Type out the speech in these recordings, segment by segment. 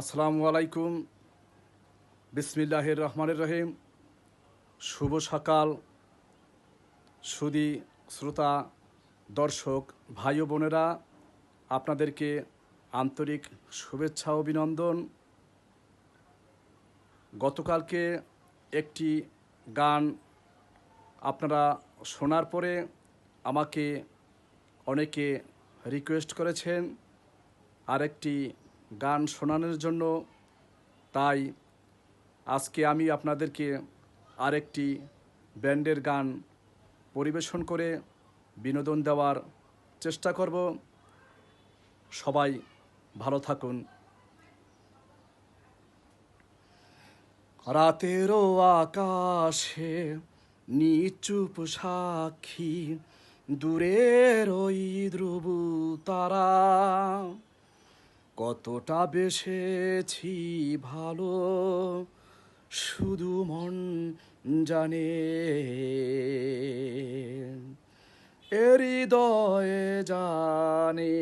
আসসালামু আলাইকুম। বিসমিল্লাহির রহমানির রহিম। শুভ সকাল। সুদী শ্রোতা, দর্শক, ভাই বোনেরা, আপনাদেরকে আন্তরিক শুভেচ্ছা অভিনন্দন। গতকালকে একটি গান আপনারা শোনার পরে আমাকে অনেকে রিকোয়েস্ট করেছেন। আরেকটি গান শোনানোর জন্য। তাই আজকে আমি আপনাদেরকে আরেকটি ব্যান্ডের গান পরিবেশন করে বিনোদন দেওয়ার চেষ্টা করব। সবাই ভালো থাকুন। রাতেরও আকাশে নিচুপ সাক্ষী, দূরের ওই ধ্রুব তারা। কতটা বেসেছি ভালো, শুধু মন জানে। হৃদয়ে জানে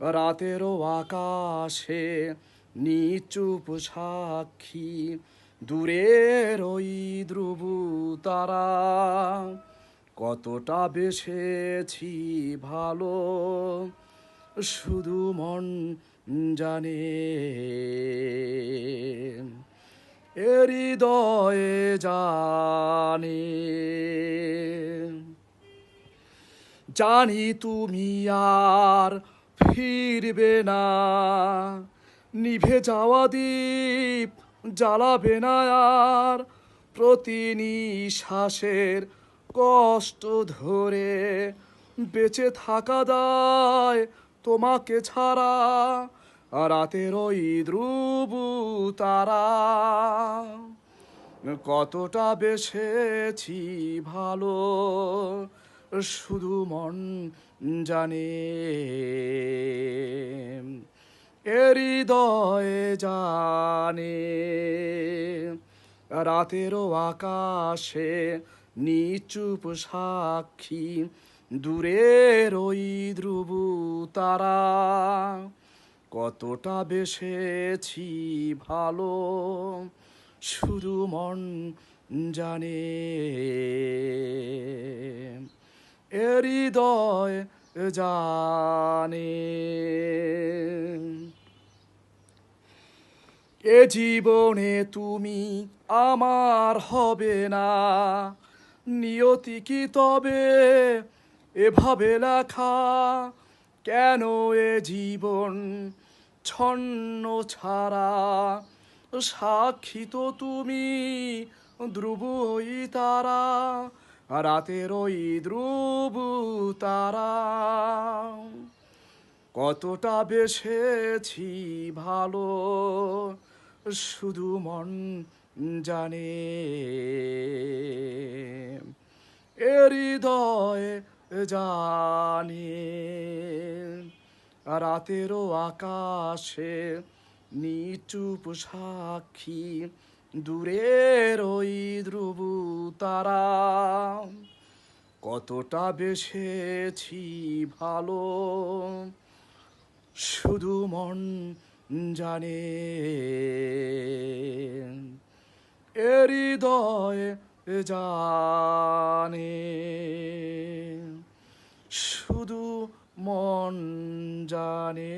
রাতেরও আকাশে নিচুপ সাক্ষী, দূরের ওই ধ্রুব তারা। কতটা বেসেছি ভালো শুধু মন জানে। হৃদয়ে জানে। জানি তুমি আর ফিরবে না। নিভে যাওয়া দ্বীপ জ্বালাবে না আর প্রতি নিঃশ্বাসের কষ্ট ধরে বেঁচে থাকা দায় তোমাকে ছাড়া রাতের ওই ধ্রুব তারা। কতটা বেসেছি ভালো, শুধু মন জানে। হৃদয়ে জানে রাতেরও আকাশে নিচুপ সাক্ষী, দূরের ওই ধ্রুব তারা, কতটা বেসেছি ভালো, শুধু মন জানে। হৃদয় জানে। এ জীবনে তুমি আমার হবে না, নিয়তি কি তবে? এভাবে লেখা কেন এ জীবন? ছন্ন ছাড়া সাক্ষী তো তুমি ওই তারা, রাতের ওই ধ্রুব তারা। কতটা বেসেছি ভালো, শুধু মন জানে। এ হৃদয় জানে, রাতেরও আকাশে নিচুপ সাক্ষী, দূরের ওই ধ্রুব তারা কতটা বেসেছি ভালো, শুধু মন জানে। এ হৃদয় জানে। শুধু মন জানে।